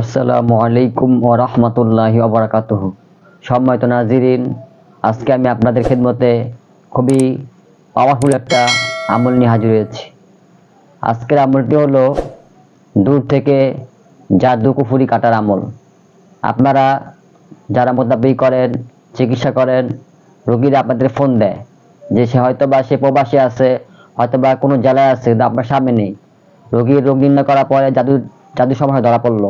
আসসালামু আলাইকুম ও রহমতুল্লাহি ওবরাকাতুহু সম্মানিত নাজিরিন, আজকে আমি আপনাদের খেদমতে খুবই পাওয়ারফুল একটা আমল নিয়ে হাজির হয়েছি। আজকের আমলটি হলো দূর থেকে জাদু কুফুরি কাটার আমল। আপনারা যারা মোতাবেক করেন, চিকিৎসা করেন, রোগীরা আপনাদের ফোন দেয় যে সে হয়তো বা সে প্রবাসে আছে হয়তো বা কোনো জেলায় আছে আপনার সামনে নেই। রোগীর রোগ নির্ণয় করার পরে জাদু জাদু সমস্যা ধরা পড়ল।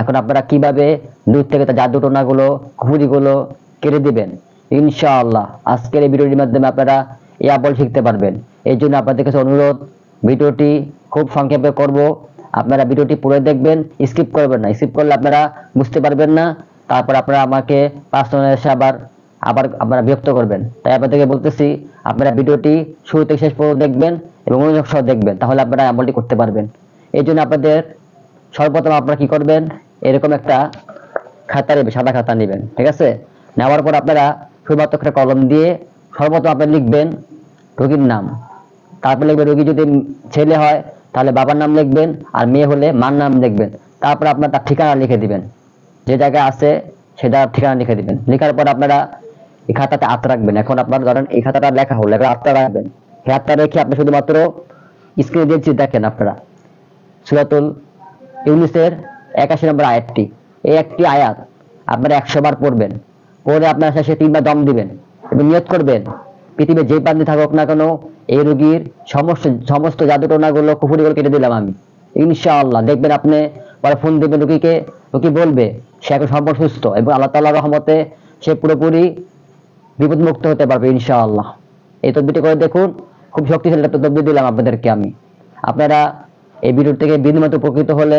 এখন আপনারা কীভাবে দূর থেকে তার জাদু টোনাগুলো কুফুরিগুলো কেড়ে দিবেন? ইনশাআল্লাহ। আজকের এই ভিডিওটির মাধ্যমে আপনারা এই আমল শিখতে পারবেন। এই জন্য আপনাদের কাছে অনুরোধ, ভিডিওটি খুব সংক্ষেপে করব। আপনারা ভিডিওটি পুরো দেখবেন, স্কিপ করবেন না। স্কিপ করলে আপনারা বুঝতে পারবেন না। তারপর আপনারা আমাকে পার্সোনাল এসে আবার আবার আপনারা বিরক্ত করবেন। তাই আপনাদেরকে বলতেছি, আপনারা ভিডিওটি শুরু থেকে শেষ পর্যন্ত দেখবেন এবং মনোযোগ সহ দেখবেন। তাহলে আপনারা আমলটি করতে পারবেন। এই জন্য আপনাদের সর্বপ্রথম আপনারা কি করবেন? এরকম একটা খাতা নেবেন, সাদা খাতা নেবেন, ঠিক আছে? নেওয়ার পর আপনারা শুধুমাত্র একটা কলম দিয়ে সর্বপ্রথম আপনি লিখবেন রোগীর নাম। তারপর লিখবেন, রোগী যদি ছেলে হয়, তাহলে বাবার নাম লিখবেন আর মেয়ে হলে মার নাম লিখবেন। তারপর আপনার তার ঠিকানা লিখে দিবেন। যে জায়গায় আছে সেটা ঠিকানা লিখে দিবেন। লেখার পর আপনারা এই খাতাতে হাত রাখবেন। এখন আপনার ধরেন এই খাতাটা লেখা হলো, এবার হাতটা রাখবেন। এই হাতটা রেখে আপনি শুধুমাত্র স্ক্রিনে দিয়েছি দেখেন আপনারা। সুরাতুল ইউনিসের একাশি নম্বর আয়াতটি। এই একটি আয়াত আপনারা একশো বার পড়বেন। পড়ে আপনার শেষে তিনবার দম দিবেন এবং নিয়ত করবেন, পৃথিবীর যে প্রান্তে থাকুক না কেন এই রোগীর সমস্ত সমস্ত জাদুটোনাগুলো কুফুরিগুলো কেটে দিলাম আমি। ইনশাআল্লাহ, দেখবেন আপনি পরে ফোন দেবেন রুগীকে, রুগী বলবে, সে এখন সম্পূর্ণ সুস্থ এবং আল্লাহ তাল্লাহ রহমতে সে পুরোপুরি বিপদমুক্ত হতে পারবে ইনশাআল্লাহ। এই তদবিটি করে দেখুন, খুব শক্তিশালী একটা তদবির দিলাম আপনাদেরকে আমি। আপনারা এই ভিডিও থেকে বিন্দুমাত্র উপকৃত হলে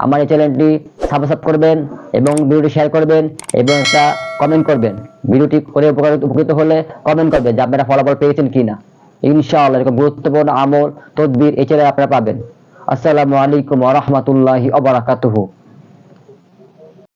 আমার এই চ্যানেলটি সাবস্ক্রাইব করবেন এবং ভিডিওটি শেয়ার করবেন এবং একটা কমেন্ট করবেন। ভিডিওটি করে উপকার উপকৃত হলে কমেন্ট করবেন যে আপনারা ফলাফল পেয়েছেন কি না ইনশাআল্লাহ এরকম গুরুত্বপূর্ণ আমল, তদবির এই চ্যানেলে আপনারা পাবেন। আসসালামু আলাইকুম ওয়া রাহমাতুল্লাহি ওয়া বারাকাতুহু।